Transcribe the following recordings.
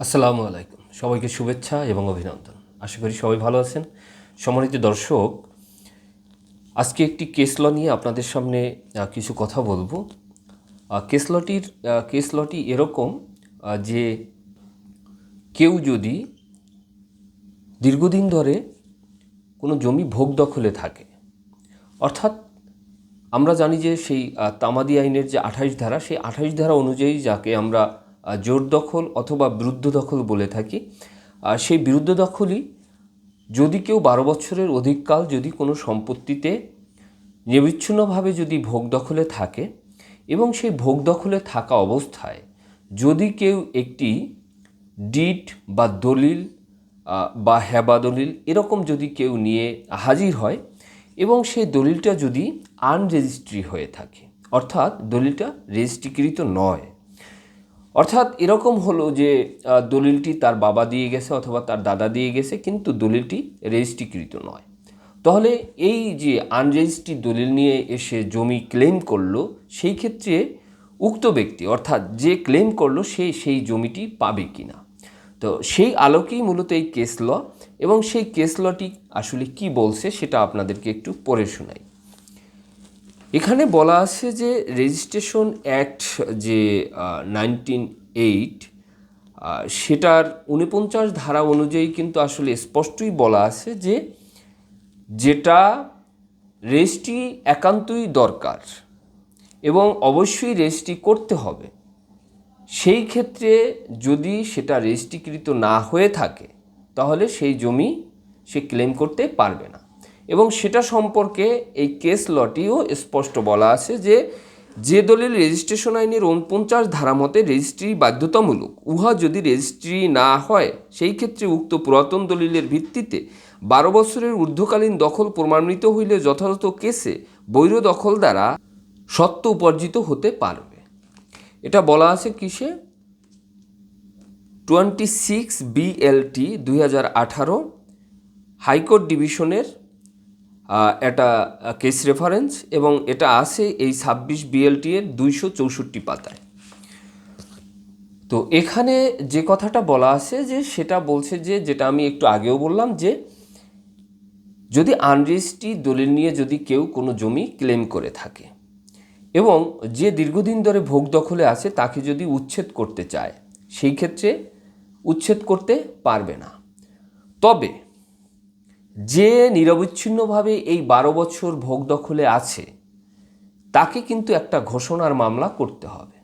আসসালামু আলাইকুম। সবাইকে শুভেচ্ছা এবং অভিনন্দন। আশা করি সবাই ভালো আছেন। সম্মানিত দর্শক, আজকে একটি কেস ল নিয়ে আপনাদের সামনে কিছু কথা বলব। কেস লটির কেস লটি এরকম যে কেউ যদি দীর্ঘদিন ধরে কোনো জমি ভোগ দখলে থাকে, অর্থাৎ আমরা জানি যে সেই তামাদি আইনের যে আঠাইশ ধারা, সেই আঠাইশ ধারা অনুযায়ী যাকে আমরা জোর দখল অথবা বিরুদ্ধ দখল বলে থাকি। আর সেই বিরুদ্ধ দখলই যদি কেউ বারো বছরের অধিককাল যদি কোনো সম্পত্তিতে নিবিচ্ছিন্নভাবে যদি ভোগ দখলে থাকে এবং সেই ভোগ দখলে থাকা অবস্থায় যদি কেউ একটি ডিট বা দলিল বা হ্যাবা দলিল এরকম যদি কেউ নিয়ে হাজির হয় এবং সেই দলিলটা যদি আনরেজিস্ট্রি হয়ে থাকে, অর্থাৎ দলিলটা রেজিস্ট্রিকৃত নয়। অর্থাৎ এরকম হলো যে দলিলটি তার বাবা দিয়ে গেছে অথবা তার দাদা দিয়ে গেছে, কিন্তু দলিলটি রেজিস্ট্রিকৃত নয়। তাহলে এই যে আনরেজিস্ট্রি দলিল নিয়ে এসে জমি ক্লেম করল, সেই ক্ষেত্রে উক্ত ব্যক্তি, অর্থাৎ যে ক্লেম করল, সে সেই জমিটি পাবে কিনা? তো সেই আলোকেই মূলত এই কেস ল এবং সেই কেস লটি আসলে কি বলছে, সেটা আপনাদেরকে একটু পড়ে শোনাই। এখানে বলা আছে যে রেজিস্ট্রেশন অ্যাক্ট যে নাইনটিন এইট সেটার উনপঞ্চাশ ধারা অনুযায়ী কিন্তু আসলে স্পষ্টই বলা আছে যে যেটা রেজিস্ট্রি একান্তই দরকার এবং অবশ্যই রেজিস্ট্রি করতে হবে। সেই ক্ষেত্রে যদি সেটা রেজিস্ট্রিকৃত না হয়ে থাকে, তাহলে সেই জমি সে ক্লেম করতে পারবে না। এবং সেটা সম্পর্কে এই কেস লটিও স্পষ্ট বলা আছে যে যে দলিল রেজিস্ট্রেশন আইনের উনপঞ্চাশ ধারা মতে রেজিস্ট্রি বাধ্যতামূলক, উহা যদি রেজিস্ট্রি না হয়, সেই ক্ষেত্রে উক্ত পুরাতন দলিলের ভিত্তিতে বারো বছরের ঊর্ধ্বকালীন দখল প্রমাণিত হইলে যথাযথ কেসে বৈর দখল দ্বারা সত্য উপার্জিত হতে পারবে। এটা বলা আছে কিসে? টোয়েন্টি সিক্স বিএলটি দুই হাজার আঠারো হাইকোর্ট ডিভিশনের একটা কেস রেফারেন্স এবং এটা আছে এই ছাব্বিশ বিএলটি এর দুইশো চৌষট্টি পাতায়। তো এখানে যে কথাটা বলা আছে যে সেটা বলছে যে, যেটা আমি একটু আগেও বললাম যে, যদি আনরেজিস্ট্রি দলিল নিয়ে যদি কেউ কোনো জমি ক্লেম করে থাকে এবং যে দীর্ঘদিন ধরে ভোগ দখলে আছে তাকে যদি উচ্ছেদ করতে চায়, সেই ক্ষেত্রে উচ্ছেদ করতে পারবে না। তবে যে নিরবিচ্ছিন্নভাবে এই বারো বছর ভোগ দখলে আছে, তাকে কিন্তু একটা ঘোষণার মামলা করতে হবে।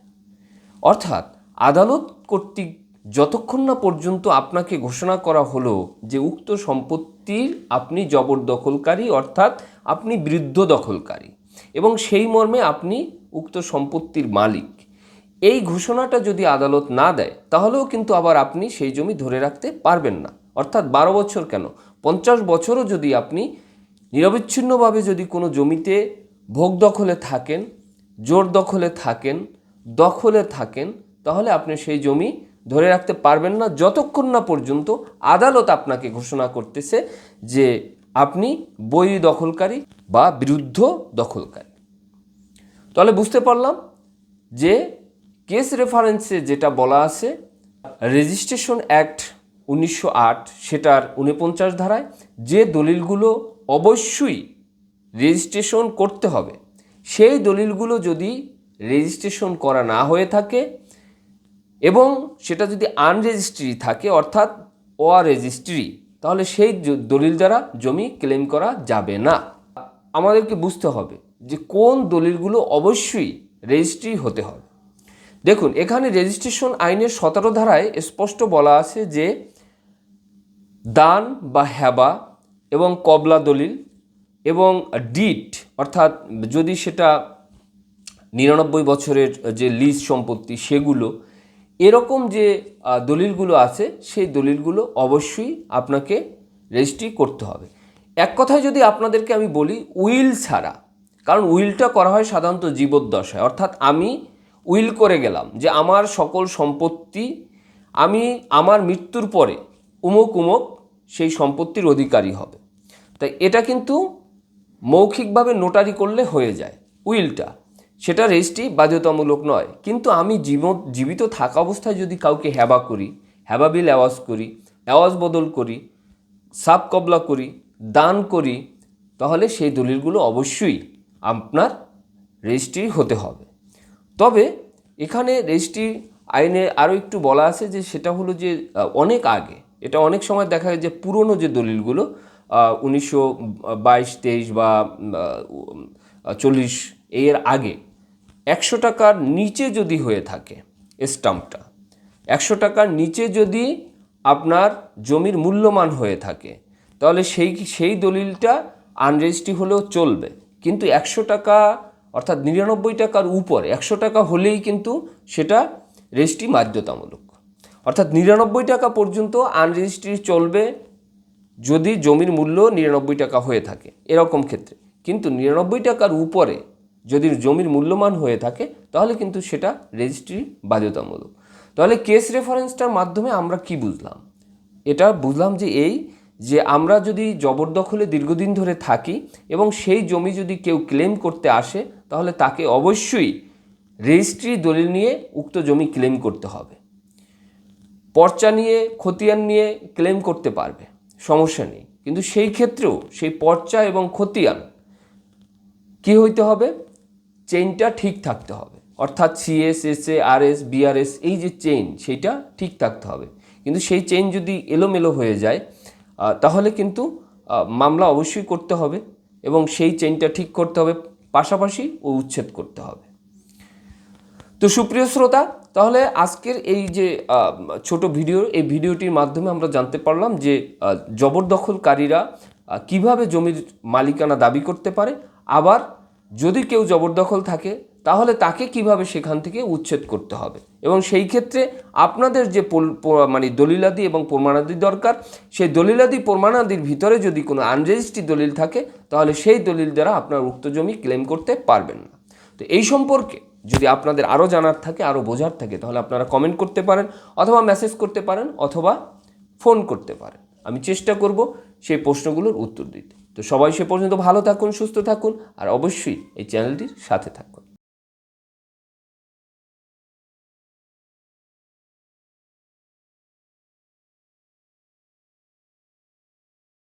অর্থাৎ আদালত কর্তৃক যতক্ষণ না পর্যন্ত আপনাকে ঘোষণা করা হলো যে উক্ত সম্পত্তির আপনি জবরদখলকারী, অর্থাৎ আপনি বৃদ্ধ দখলকারী, এবং সেই মর্মে আপনি উক্ত সম্পত্তির মালিক, এই ঘোষণাটা যদি আদালত না দেয়, তাহলেও কিন্তু আবার আপনি সেই জমি ধরে রাখতে পারবেন না। অর্থাৎ বারো বছর কেন? পঞ্চাশ বছরও যদি আপনি নিরবিচ্ছিন্নভাবে যদি কোনো জমিতে ভোগ দখলে থাকেন, জোর দখলে থাকেন দখলে থাকেন, তাহলে আপনি সেই জমি ধরে রাখতে পারবেন না। যতক্ষণ না পর্যন্ত আদালত আপনাকে ঘোষণা করতেছে যে আপনি বই দখলকারী বা বিরুদ্ধ দখলকারী। তাহলে বুঝতে পারলাম যে কেস রেফারেন্সে যেটা বলা আছে, রেজিস্ট্রেশন অ্যাক্ট উনিশশো আট সেটার উনপঞ্চাশ ধারায় যে দলিলগুলো অবশ্যই রেজিস্ট্রেশন করতে হবে, সেই দলিলগুলো যদি রেজিস্ট্রেশন করা না হয়ে থাকে এবং সেটা যদি আনরেজিস্ট্রি থাকে, অর্থাৎ রেজিস্ট্রি তাহলে সেই দলিল দ্বারা জমি ক্লেম করা যাবে না। আমাদেরকে বুঝতে হবে যে কোন দলিলগুলো অবশ্যই রেজিস্ট্রি হতে হবে। দেখুন, এখানে রেজিস্ট্রেশন আইনের সতেরো ধারায় স্পষ্ট বলা আছে যে দান বা হ্যাবা এবং কবলা দলিল এবং ডিট, অর্থাৎ যদি সেটা নিরানব্বই বছরের যে লিজ সম্পত্তি সেগুলো, এরকম যে দলিলগুলো আছে, সেই দলিলগুলো অবশ্যই আপনাকে রেজিস্ট্রি করতে হবে। এক কথায় যদি আপনাদেরকে আমি বলি, উইল ছাড়া, কারণ উইলটা করা হয় সাধারণত জীবদ্দশায়, অর্থাৎ আমি উইল করে গেলাম যে আমার সকল সম্পত্তি, আমি আমার মৃত্যুর পরে উমুক উমুক সেই সম্পত্তির অধিকারী হবে। তাই এটা কিন্তু মৌখিকভাবে নোটারি করলে হয়ে যায়। উইলটা, সেটা রেজিস্ট্রি বাধ্যতামূলক নয়। কিন্তু আমি জীব, জীবিত থাকা অবস্থায় যদি কাউকে হ্যাবা করি হ্যাবাবিল অ্যাওয়াজ করি, অ্যাওয়াজ বদল করি, সাপ কবলা করি, দান করি, তাহলে সেই দলিলগুলো অবশ্যই আপনার রেজিস্ট্রি হতে হবে। তবে এখানে রেজিস্ট্রি আইনে আরও একটু বলা আছে যে সেটা হলো যে অনেক আগে এটা অনেক সময় দেখা যায় যে পুরনো যে দলিলগুলো উনিশশো বাইশ, তেইশ বা চল্লিশ এর আগে একশো টাকার নিচে যদি হয়ে থাকে স্টাম্পটা, একশো টাকার নিচে যদি আপনার জমির মূল্যমান হয়ে থাকে, তাহলে সেই সেই দলিলটা আনরেজিস্ট্রি হলেও চলবে। কিন্তু একশো টাকা, অর্থাৎ নিরানব্বই টাকার উপর, একশো টাকা হলেই কিন্তু সেটা রেজিস্ট্রি বাধ্যতামূলক। অর্থাৎ নিরানব্বই টাকা পর্যন্ত আনরেজিস্ট্রি চলবে যদি জমির মূল্য নিরানব্বই টাকা হয়ে থাকে, এরকম ক্ষেত্রে। কিন্তু নিরানব্বই টাকার উপরে যদি জমির মূল্যমান হয়ে থাকে, তাহলে কিন্তু সেটা রেজিস্ট্রি বাধ্যতামূলক। তাহলে কেস রেফারেন্সটার মাধ্যমে আমরা কি বুঝলাম? এটা বুঝলাম যে এই যে আমরা যদি জবরদখলে দীর্ঘদিন ধরে থাকি এবং সেই জমি যদি কেউ ক্লেম করতে আসে, তাহলে তাকে অবশ্যই রেজিস্ট্রি দলিল নিয়ে উক্ত জমি ক্লেম করতে হবে। পর্চা নিয়ে, খতিয়ান নিয়ে ক্লেম করতে পারবে, সমস্যা নেই। কিন্তু সেই ক্ষেত্রেও সেই পর্চা এবং খতিয়ান কি হইতে হবে? চেইনটা ঠিক থাকতে হবে। অর্থাৎ CS S A R S BRS এই যে চেইন সেইটা ঠিক থাকতে হবে। কিন্তু সেই চেইন যদি এলোমেলো হয়ে যায় তাহলে কিন্তু মামলা অবশ্যই করতে হবে এবং সেই চেইনটা ঠিক করতে হবে। পাশাপাশি ও উচ্ছেদ করতে হবে। তো সুপ্রিয় শ্রোতা তাহলে আজকের এই যে ছোট ভিডিও, এই ভিডিওটির মাধ্যমে আমরা জানতে পারলাম যে জবরদখলকারীরা কীভাবে জমির মালিকানা দাবি করতে পারে। আবার যদি কেউ জবরদখল থাকে, তাহলে তাকে কীভাবে সেখান থেকে উচ্ছেদ করতে হবে? এবং সেই ক্ষেত্রে আপনাদের যে মানে দলিলাদি এবং প্রমাণাদি দরকার, সেই দলিলাদি প্রমাণাদির ভিতরে যদি কোনো আনরেজিস্ট্রি দলিল থাকে, তাহলে সেই দলিল দ্বারা আপনার উক্ত জমি ক্লেম করতে পারবেন না। তো এই সম্পর্কে যদি আপনাদের আরও জানার থাকে আরও বোঝার থাকে, তাহলে আপনারা কমেন্ট করতে পারেন, অথবা মেসেজ করতে পারেন, অথবা ফোন করতে পারেন। আমি চেষ্টা করব সেই প্রশ্নগুলোর উত্তর দিতে। তো সবাই সে পর্যন্ত ভালো থাকুন, সুস্থ থাকুন, আর অবশ্যই এই চ্যানেলটির সাথে থাকুন।